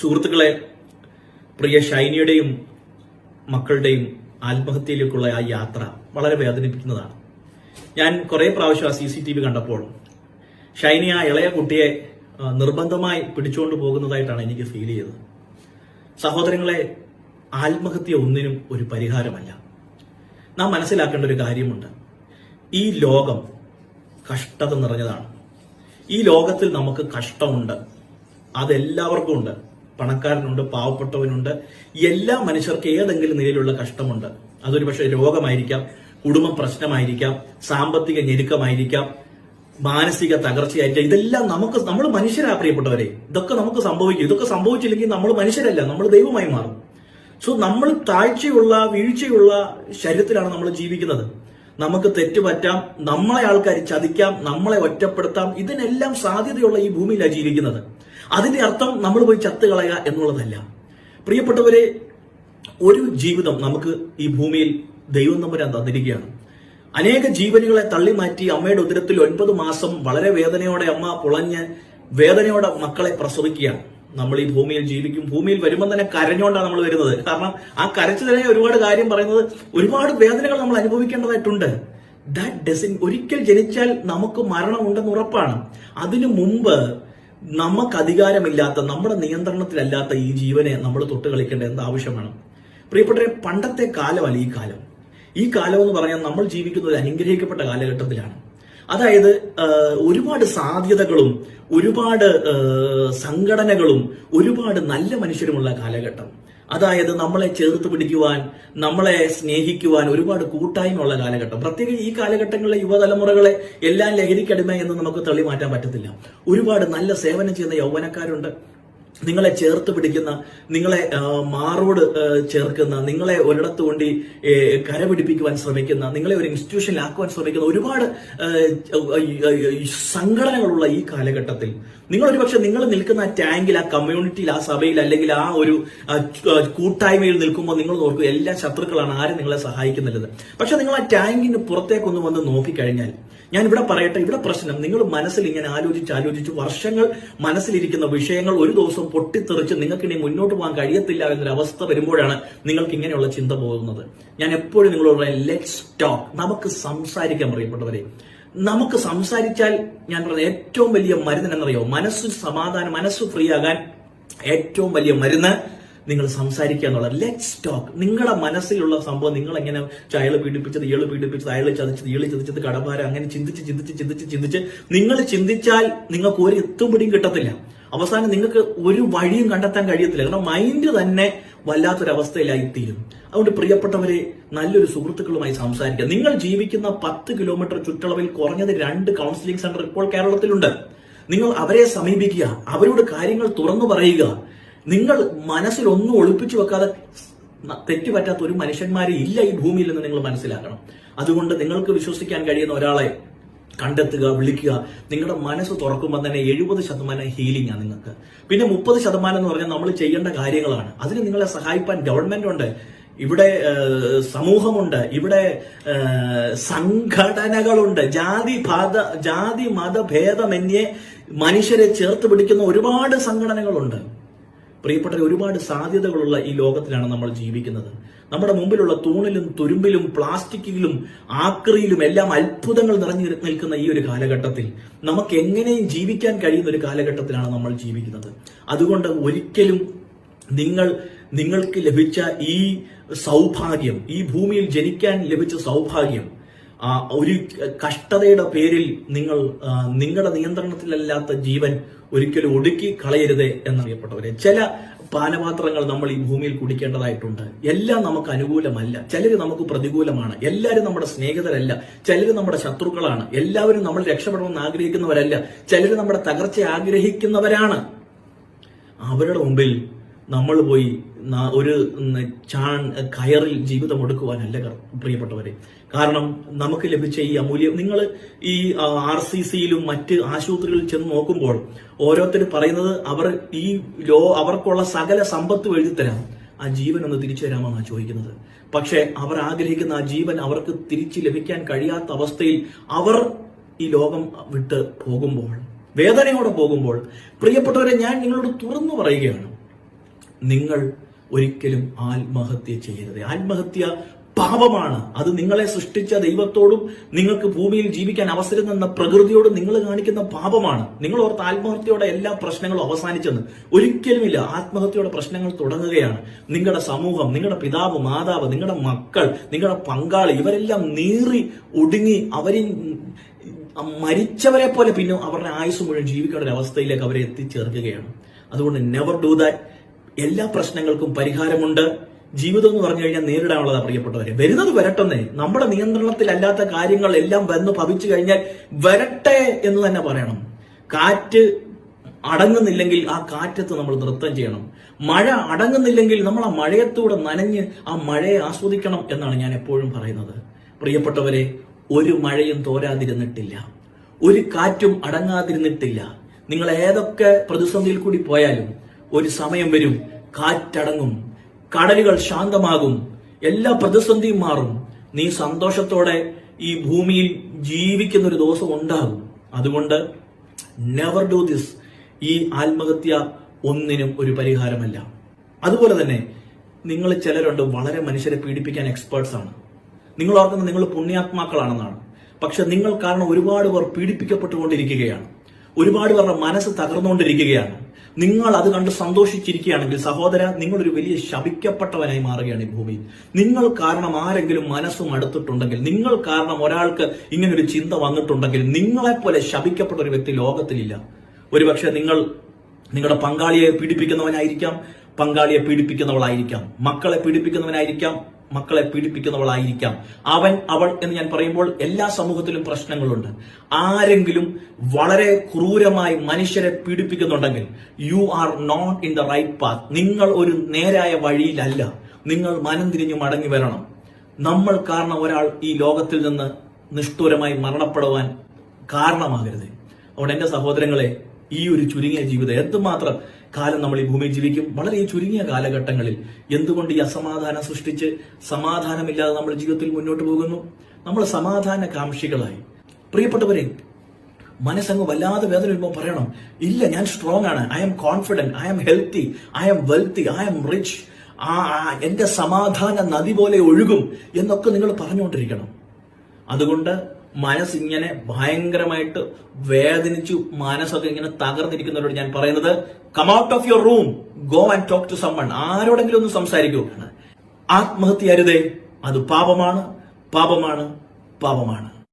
സുഹൃത്തുക്കളെ പ്രിയ ഷൈനിയുടെയും മക്കളുടെയും ആത്മഹത്യയിലേക്കുള്ള ആ യാത്ര വളരെ വേദനിപ്പിക്കുന്നതാണ്. ഞാൻ കുറെ പ്രാവശ്യം ആ സി സി ടി വി കണ്ടപ്പോൾ ഷൈനി ആ ഇളയ കുട്ടിയെ നിർബന്ധമായി പിടിച്ചുകൊണ്ട് പോകുന്നതായിട്ടാണ് എനിക്ക് ഫീൽ ചെയ്തത്. സഹോദരങ്ങളെ ആത്മഹത്യ ഒന്നിനും ഒരു പരിഹാരമല്ല. നാം മനസ്സിലാക്കേണ്ട ഒരു കാര്യമുണ്ട്. ഈ ലോകം കഷ്ടത നിറഞ്ഞതാണ്. ഈ ലോകത്തിൽ നമുക്ക് കഷ്ടമുണ്ട്. അതെല്ലാവർക്കും ഉണ്ട്. പണക്കാരനുണ്ട് പാവപ്പെട്ടവനുണ്ട് എല്ലാ മനുഷ്യർക്ക് ഏതെങ്കിലും നിലയിലുള്ള കഷ്ടമുണ്ട്. അതൊരു പക്ഷേ രോഗമായിരിക്കാം കുടുംബ പ്രശ്നമായിരിക്കാം സാമ്പത്തിക ഞെരുക്കമായിരിക്കാം മാനസിക തകർച്ചയായിരിക്കാം. ഇതെല്ലാം നമുക്ക് നമ്മൾ മനുഷ്യരാ പ്രിയപ്പെട്ടവരെ. ഇതൊക്കെ നമുക്ക് സംഭവിക്കും. ഇതൊക്കെ സംഭവിച്ചില്ലെങ്കിൽ നമ്മൾ മനുഷ്യരല്ല നമ്മൾ ദൈവമായി മാറും. സോ നമ്മൾ താഴ്ചയുള്ള വീഴ്ചയുള്ള ശരീരത്തിലാണ് നമ്മൾ ജീവിക്കുന്നത്. നമുക്ക് തെറ്റുപറ്റാം നമ്മളെ ആൾക്കാർ ചതിക്കാം നമ്മളെ ഒറ്റപ്പെടുത്താം. ഇതിനെല്ലാം സാധ്യതയുള്ള ഈ ഭൂമിയിലാണ് ജീവിക്കുന്നത്. അതിന്റെ അർത്ഥം നമ്മൾ പോയി ചത്ത് കളയുക എന്നുള്ളതല്ല. പ്രിയപ്പെട്ടവരെ ഒരു ജീവിതം നമുക്ക് ഈ ഭൂമിയിൽ ദൈവം തമ്പുരാൻ തന്നിരിക്കുകയാണ്. അനേക ജീവനുകളെ തള്ളി മാറ്റി അമ്മയുടെ ഉദരത്തിൽ ഒൻപത് മാസം വളരെ വേദനയോടെ അമ്മ പുളഞ്ഞ് വേദനയോടെ മക്കളെ പ്രസവിക്കുകയാണ്. നമ്മൾ ഈ ഭൂമിയിൽ ജീവിക്കും ഭൂമിയിൽ വരുമ്പോൾ തന്നെ കരഞ്ഞുകൊണ്ടാണ് നമ്മൾ വരുന്നത്. കാരണം ആ കരച്ചു തന്നെ ഒരുപാട് കാര്യം പറയുന്നത് ഒരുപാട് വേദനകൾ നമ്മൾ അനുഭവിക്കേണ്ടതായിട്ടുണ്ട്. ദാറ്റ് ഡസിൻ ഒരിക്കൽ ജനിച്ചാൽ നമുക്ക് മരണം ഉണ്ടെന്ന് ഉറപ്പാണ്. അതിനു മുമ്പ് നമുക്ക് അധികാരമില്ലാത്ത നമ്മുടെ നിയന്ത്രണത്തിലല്ലാത്ത ഈ ജീവനെ നമ്മൾ തൊട്ട് കളിക്കേണ്ട എന്ത് ആവശ്യമാണ് പ്രിയപ്പെട്ടവരെ പണ്ടത്തെ കാലമല്ല ഈ കാലം. ഈ കാലം എന്ന് പറഞ്ഞാൽ നമ്മൾ ജീവിക്കുന്ന ഒരു അനുഗ്രഹിക്കപ്പെട്ട കാലഘട്ടത്തിലാണ്. അതായത് ഒരുപാട് സാധ്യതകളും ഒരുപാട് സംഘടനകളും ഒരുപാട് നല്ല മനുഷ്യരുമുള്ള കാലഘട്ടം. അതായത് നമ്മളെ ചേർത്ത് പിടിക്കുവാൻ നമ്മളെ സ്നേഹിക്കുവാൻ ഒരുപാട് കൂട്ടായ്മയുള്ള കാലഘട്ടം. പ്രത്യേകിച്ച് ഈ കാലഘട്ടങ്ങളിലെ യുവതലമുറകളെ എല്ലാം ലഹരിക്കടിമ എന്ന് നമുക്ക് തള്ളി മാറ്റാൻ പറ്റത്തില്ല. ഒരുപാട് നല്ല സേവനം ചെയ്യുന്ന യൗവനക്കാരുണ്ട്. നിങ്ങളെ ചേർത്ത് പിടിക്കുന്ന നിങ്ങളെ മാറോട് ചേർക്കുന്ന നിങ്ങളെ ഒരിടത്ത് കൊണ്ടി കരപിടിപ്പിക്കുവാൻ ശ്രമിക്കുന്ന നിങ്ങളെ ഒരു ഇൻസ്റ്റിറ്റ്യൂഷനിലാക്കുവാൻ ശ്രമിക്കുന്ന ഒരുപാട് സംഘടനകളുള്ള ഈ കാലഘട്ടത്തിൽ. നിങ്ങൾ ഒരുപക്ഷെ നിങ്ങൾ നിൽക്കുന്ന ആ ടാങ്കിൽ ആ കമ്മ്യൂണിറ്റിയിൽ ആ സഭയിൽ അല്ലെങ്കിൽ ആ ഒരു കൂട്ടായ്മയിൽ നിൽക്കുമ്പോൾ നിങ്ങൾ നോക്കുക എല്ലാ ശത്രുക്കളാണ് ആരും നിങ്ങളെ സഹായിക്കുന്നില്ലത് പക്ഷെ നിങ്ങൾ ആ ടാങ്കിന് പുറത്തേക്കൊന്ന് വന്ന് നോക്കിക്കഴിഞ്ഞാൽ ഞാൻ ഇവിടെ പറയട്ടെ ഇവിടെ പ്രശ്നം. നിങ്ങൾ മനസ്സിൽ ഇങ്ങനെ ആലോചിച്ച് ആലോചിച്ച് വർഷങ്ങൾ മനസ്സിലിരിക്കുന്ന വിഷയങ്ങൾ ഒരു ദിവസം പൊട്ടിത്തെറിച്ച് നിങ്ങൾക്ക് ഇനി മുന്നോട്ട് പോകാൻ കഴിയത്തില്ല എന്നൊരു അവസ്ഥ വരുമ്പോഴാണ് നിങ്ങൾക്ക് ഇങ്ങനെയുള്ള ചിന്ത പോകുന്നത്. ഞാൻ എപ്പോഴും നിങ്ങളോട് ലെറ്റ്സ് ടോക്ക് നമുക്ക് സംസാരിക്കാൻ പറയപ്പെട്ടവരെ നമുക്ക് സംസാരിച്ചാൽ ഞാൻ പറഞ്ഞ ഏറ്റവും വലിയ മരുന്ന് എന്നറിയോ മനസ്സ് സമാധാനം മനസ്സ് ഫ്രീ ആകാൻ ഏറ്റവും വലിയ മരുന്ന് നിങ്ങൾ സംസാരിക്കുക എന്നുള്ളത്. ലെറ്റ്സ് ടോക്ക് നിങ്ങളുടെ മനസ്സിലുള്ള സംഭവം നിങ്ങൾ എങ്ങനെ അയാൾ പീഡിപ്പിച്ചത് ഇയാൾ പീഡിപ്പിച്ചത് അയാൾ ചതിച്ചത് ഇയാൾ ചതിച്ചത് കടഭാരം അങ്ങനെ ചിന്തിച്ച് ചിന്തിച്ച് ചിന്തിച്ച് ചിന്തിച്ച് നിങ്ങൾ ചിന്തിച്ചാൽ നിങ്ങൾക്ക് ഒരു എത്തുപിടിയും കിട്ടത്തില്ല. അവസാനം നിങ്ങൾക്ക് ഒരു വഴിയും കണ്ടെത്താൻ കഴിയത്തില്ല. കാരണം മൈൻഡ് തന്നെ വല്ലാത്തൊരവസ്ഥയിലായി തീരും അതുകൊണ്ട് പ്രിയപ്പെട്ടവരെ നല്ലൊരു സുഹൃത്തുക്കളുമായി സംസാരിക്കുക. നിങ്ങൾ ജീവിക്കുന്ന പത്ത് കിലോമീറ്റർ ചുറ്റളവിൽ കുറഞ്ഞത് രണ്ട് കൗൺസിലിംഗ് സെന്റർ ഇപ്പോൾ കേരളത്തിലുണ്ട്. നിങ്ങൾ അവരെ സമീപിക്കുക. അവരോട് കാര്യങ്ങൾ തുറന്നു പറയുക. നിങ്ങൾ മനസ്സിൽ ഒന്നും ഒളിപ്പിച്ചു വെക്കാതെ തെറ്റുപറ്റാത്ത ഒരു മനുഷ്യന്മാരെ ഇല്ല ഈ ഭൂമിയിൽ നിന്ന് നിങ്ങൾ മനസ്സിലാക്കണം. അതുകൊണ്ട് നിങ്ങൾക്ക് വിശ്വസിക്കാൻ കഴിയുന്ന ഒരാളെ കണ്ടെത്തുക വിളിക്കുക. നിങ്ങളുടെ മനസ്സ് തുറക്കുമ്പോൾ തന്നെ എഴുപത് ശതമാനം ഹീലിംഗ് ആണ് നിങ്ങൾക്ക്. പിന്നെ മുപ്പത് ശതമാനം എന്ന് പറഞ്ഞാൽ നമ്മൾ ചെയ്യേണ്ട കാര്യങ്ങളാണ്. അതിന് നിങ്ങളെ സഹായിപ്പാൻ ഗവൺമെന്റ് ഉണ്ട്. ഇവിടെ സമൂഹമുണ്ട്. ഇവിടെ സംഘടനകളുണ്ട്. ജാതി ഭാത ജാതി മതഭേദമന്യേ മനുഷ്യരെ ചേർത്ത് പിടിക്കുന്ന ഒരുപാട് സംഘടനകളുണ്ട്. പ്രിയപ്പെട്ട ഒരുപാട് സാധ്യതകളുള്ള ഈ ലോകത്തിലാണ് നമ്മൾ ജീവിക്കുന്നത്. നമ്മുടെ മുമ്പിലുള്ള തൂണിലും തുരുമ്പിലും പ്ലാസ്റ്റിക്കിലും ആക്രിയിലും എല്ലാം അത്ഭുതങ്ങൾ നിറഞ്ഞു നിൽക്കുന്ന ഈ ഒരു കാലഘട്ടത്തിൽ നമുക്ക് എങ്ങനെയും ജീവിക്കാൻ കഴിയുന്ന ഒരു കാലഘട്ടത്തിലാണ് നമ്മൾ ജീവിക്കുന്നത്. അതുകൊണ്ട് ഒരിക്കലും നിങ്ങൾ നിങ്ങൾക്ക് ലഭിച്ച ഈ സൗഭാഗ്യം ഈ ഭൂമിയിൽ ജനിക്കാൻ ലഭിച്ച സൗഭാഗ്യം ഒരു കഷ്ടതയുടെ പേരിൽ നിങ്ങൾ നിങ്ങളുടെ നിയന്ത്രണത്തിലല്ലാത്ത ജീവൻ ഒരിക്കലും ഒടുക്കി കളയരുത് എന്നറിയപ്പെട്ടവരെ. ചില പാനപാത്രങ്ങൾ നമ്മൾ ഈ ഭൂമിയിൽ കുടിക്കേണ്ടതായിട്ടുണ്ട്. എല്ലാം നമുക്ക് അനുകൂലമല്ല. ചിലർ നമുക്ക് പ്രതികൂലമാണ്. എല്ലാവരും നമ്മുടെ സ്നേഹിതരല്ല. ചിലർ നമ്മുടെ ശത്രുക്കളാണ്. എല്ലാവരും നമ്മൾ രക്ഷപ്പെടണമെന്ന് ആഗ്രഹിക്കുന്നവരല്ല. ചിലർ നമ്മുടെ തകർച്ച ആഗ്രഹിക്കുന്നവരാണ്. അവരുടെ മുമ്പിൽ നമ്മൾ പോയി ഒരു ചാൺ കയറിൽ ജീവിതം ഒടുക്കുവാനല്ല പ്രിയപ്പെട്ടവരെ. കാരണം നമുക്ക് ലഭിച്ച ഈ അമൂല്യം നിങ്ങൾ ഈ ആർ സി സിയിലും മറ്റ് ആശുപത്രികളിൽ ചെന്ന് നോക്കുമ്പോൾ ഓരോരുത്തർ പറയുന്നത് അവർ ഈ ലോ അവർക്കുള്ള സകല സമ്പത്ത് എഴുതി തരാം. ആ ജീവൻ ഒന്ന് തിരിച്ചു തരാമെന്നാണ് ചോദിക്കുന്നത്. പക്ഷെ അവർ ആഗ്രഹിക്കുന്ന ആ ജീവൻ അവർക്ക് തിരിച്ചു ലഭിക്കാൻ കഴിയാത്ത അവസ്ഥയിൽ അവർ ഈ ലോകം വിട്ട് പോകുമ്പോൾ വേദനയോടെ പോകുമ്പോൾ പ്രിയപ്പെട്ടവരെ ഞാൻ നിങ്ങളോട് തുറന്നു പറയുകയാണ്. നിങ്ങൾ ഒരിക്കലും ആത്മഹത്യ ചെയ്യരുത്. ആത്മഹത്യ പാപമാണ്. അത് നിങ്ങളെ സൃഷ്ടിച്ച ദൈവത്തോടും നിങ്ങൾക്ക് ഭൂമിയിൽ ജീവിക്കാൻ അവസരം തന്ന പ്രകൃതിയോടും നിങ്ങൾ കാണിക്കുന്ന പാപമാണ്. നിങ്ങൾ ഓർത്ത് ആത്മഹത്യയുടെ എല്ലാ പ്രശ്നങ്ങളും അവസാനിച്ചെന്ന്. ഒരിക്കലുമില്ല. ആത്മഹത്യയുടെ പ്രശ്നങ്ങൾ തുടങ്ങുകയാണ്. നിങ്ങളുടെ സമൂഹം നിങ്ങളുടെ പിതാവ് മാതാവ് നിങ്ങളുടെ മക്കൾ നിങ്ങളുടെ പങ്കാളി ഇവരെല്ലാം നീറി ഒടുങ്ങി അവരിൽ മരിച്ചവരെ പോലെ പിന്നെ അവരുടെ ആയുസ് മുഴുവൻ ജീവിക്കേണ്ട ഒരു അവസ്ഥയിലേക്ക് അവരെ എത്തിച്ചേർക്കുകയാണ്. അതുകൊണ്ട് നെവർ ഡു ദാറ്റ് എല്ലാ പ്രശ്നങ്ങൾക്കും പരിഹാരമുണ്ട്. ജീവിതം എന്ന് പറഞ്ഞു കഴിഞ്ഞാൽ നേരിടാനുള്ളതാണ് പ്രിയപ്പെട്ടവരെ. വരുന്നത് വരട്ടെന്നേ. നമ്മുടെ നിയന്ത്രണത്തിലല്ലാത്ത കാര്യങ്ങൾ എല്ലാം വന്ന് ഭവിച്ചു കഴിഞ്ഞാൽ വരട്ടെ എന്ന് തന്നെ പറയണം. കാറ്റ് അടങ്ങുന്നില്ലെങ്കിൽ ആ കാറ്റത്ത് നമ്മൾ നൃത്തം ചെയ്യണം. മഴ അടങ്ങുന്നില്ലെങ്കിൽ നമ്മൾ ആ മഴയത്തൂടെ നനഞ്ഞ് ആ മഴയെ ആസ്വദിക്കണം എന്നാണ് ഞാൻ എപ്പോഴും പറയുന്നത്. പ്രിയപ്പെട്ടവരെ ഒരു മഴയും തോരാതിരുന്നിട്ടില്ല. ഒരു കാറ്റും അടങ്ങാതിരുന്നിട്ടില്ല. നിങ്ങൾ ഏതൊക്കെ പ്രതിസന്ധിയിൽ കൂടി പോയാലും ഒരു സമയം വരും കാറ്റടങ്ങും കടലുകൾ ശാന്തമാകും എല്ലാ പ്രതിസന്ധിയും മാറും. നീ സന്തോഷത്തോടെ ഈ ഭൂമിയിൽ ജീവിക്കുന്ന ഒരു ദിവസം ഉണ്ടാകും. അതുകൊണ്ട് നെവർ ഡു ദിസ് ഈ ആത്മഹത്യ ഒന്നിനും ഒരു പരിഹാരമല്ല. അതുപോലെ തന്നെ നിങ്ങൾ ചിലരുണ്ട് വളരെ മനുഷ്യരെ പീഡിപ്പിക്കാൻ എക്സ്പേർട്സ് ആണ്. നിങ്ങൾ ഓർക്കുന്നത് നിങ്ങൾ പുണ്യാത്മാക്കളാണെന്നാണ്. പക്ഷെ നിങ്ങൾ കാരണം ഒരുപാട് പേർ പീഡിപ്പിക്കപ്പെട്ടുകൊണ്ടിരിക്കുകയാണ്. ഒരുപാട് പേരുടെ മനസ്സ് തകർന്നുകൊണ്ടിരിക്കുകയാണ്. നിങ്ങൾ അത് കണ്ട് സന്തോഷിച്ചിരിക്കുകയാണെങ്കിൽ സഹോദര നിങ്ങളൊരു വലിയ ശപിക്കപ്പെട്ടവനായി മാറുകയാണ് ഈ ഭൂമിയിൽ നിങ്ങൾ കാരണം ആരെങ്കിലും മനസ്സും അടുത്തിട്ടുണ്ടെങ്കിൽ നിങ്ങൾ കാരണം ഒരാൾക്ക് ഇങ്ങനൊരു ചിന്ത വന്നിട്ടുണ്ടെങ്കിൽ നിങ്ങളെപ്പോലെ ശപിക്കപ്പെട്ട ഒരു വ്യക്തി ലോകത്തിലില്ല. ഒരുപക്ഷെ നിങ്ങൾ നിങ്ങളുടെ പങ്കാളിയെ പീഡിപ്പിക്കുന്നവനായിരിക്കാം പങ്കാളിയെ പീഡിപ്പിക്കുന്നവളായിരിക്കാം മക്കളെ പീഡിപ്പിക്കുന്നവനായിരിക്കാം മക്കളെ പീഡിപ്പിക്കുന്നവളായിരിക്കാം. അവൻ അവൾ എന്ന് ഞാൻ പറയുമ്പോൾ എല്ലാ സമൂഹത്തിലും പ്രശ്നങ്ങളുണ്ട്. ആരെങ്കിലും വളരെ ക്രൂരമായി മനുഷ്യരെ പീഡിപ്പിക്കുന്നുണ്ടെങ്കിൽ you are not in the right path നിങ്ങൾ ഒരു നേരായ വഴിയിലല്ല. നിങ്ങൾ മനം തിരിഞ്ഞു മടങ്ങി വരണം. നമ്മൾ കാരണം ഒരാൾ ഈ ലോകത്തിൽ നിന്ന് നിഷ്ഠൂരമായി മരണപ്പെടുവാൻ കാരണമാകരുത്. അതുകൊണ്ട് എന്റെ സഹോദരങ്ങളെ ഈ ഒരു ചുരുങ്ങിയ ജീവിതം എന്തുമാത്രം കാലം നമ്മൾ ഈ ഭൂമിയിൽ ജീവിക്കും. വളരെ ചുരുങ്ങിയ കാലഘട്ടങ്ങളിൽ എന്തുകൊണ്ട് ഈ അസമാധാനം സൃഷ്ടിച്ച് സമാധാനമില്ലാതെ നമ്മൾ ജീവിതത്തിൽ മുന്നോട്ട് പോകുന്നു? നമ്മൾ സമാധാന കാംക്ഷികളായി പ്രിയപ്പെട്ടവരെ മനസ്സങ്ങ് വല്ലാതെ വേദന വരുമ്പോൾ പറയണം ഇല്ല ഞാൻ സ്ട്രോങ് ആണ്. I'm confident I'm healthy I'm wealthy I'm rich ആ എന്റെ സമാധാന നദി പോലെ ഒഴുകും എന്നൊക്കെ നിങ്ങൾ പറഞ്ഞുകൊണ്ടിരിക്കണം. അതുകൊണ്ട് മനസ്സിങ്ങനെ ഭയങ്കരമായിട്ട് വേദനിച്ചു മനസ്സൊക്കെ ഇങ്ങനെ തകർന്നിരിക്കുന്നവരോട് ഞാൻ പറയുന്നത് come out of your room go and talk to someone ആരോടെങ്കിലും ഒന്ന് സംസാരിക്കൂ. ആത്മഹത്യ അരുതേ. അത് പാപമാണ്. പാപമാണ്. പാപമാണ്.